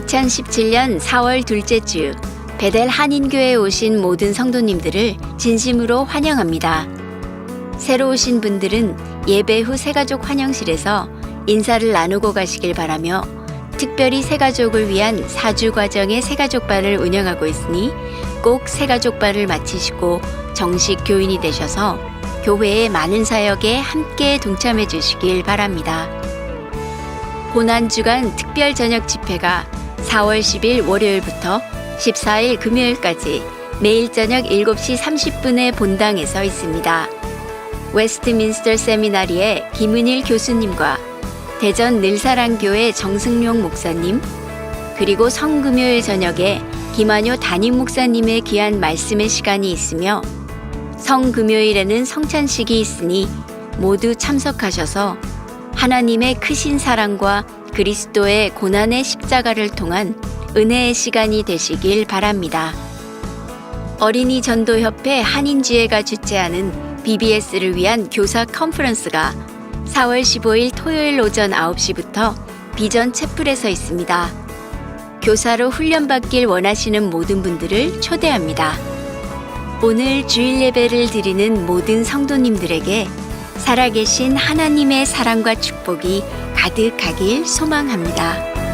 2017년 4월 둘째 주 베델 한인교회에 오신 모든 성도님들을 진심으로 환영합니다. 새로 오신 분들은 예배 후 새가족 환영실에서 인사를 나누고 가시길 바라며 특별히 새가족을 위한 사주 과정의 새가족반을 운영하고 있으니 꼭 새가족반을 마치시고 정식 교인이 되셔서 교회의 많은 사역에 함께 동참해 주시길 바랍니다. 고난주간 특별 저녁 집회가 4월 10일 월요일부터 14일 금요일까지 매일 저녁 7시 30분에 본당에서 있습니다. 웨스트민스터 세미나리의 김은일 교수님과 대전 늘사랑교회 정승용 목사님, 그리고 성금요일 저녁에 김한효 담임 목사님의 귀한 말씀의 시간이 있으며 성금요일에는 성찬식이 있으니 모두 참석하셔서 하나님의 크신 사랑과 그리스도의 고난의 십자가를 통한 은혜의 시간이 되시길 바랍니다. 어린이 전도협회 한인지회가 주최하는 BBS를 위한 교사 컨퍼런스가 4월 15일 토요일 오전 9시부터 비전 채플에서 있습니다. 교사로 훈련받길 원하시는 모든 분들을 초대합니다. 오늘 주일 예배를 드리는 모든 성도님들에게 살아계신 하나님의 사랑과 축복이 가득하길 소망합니다.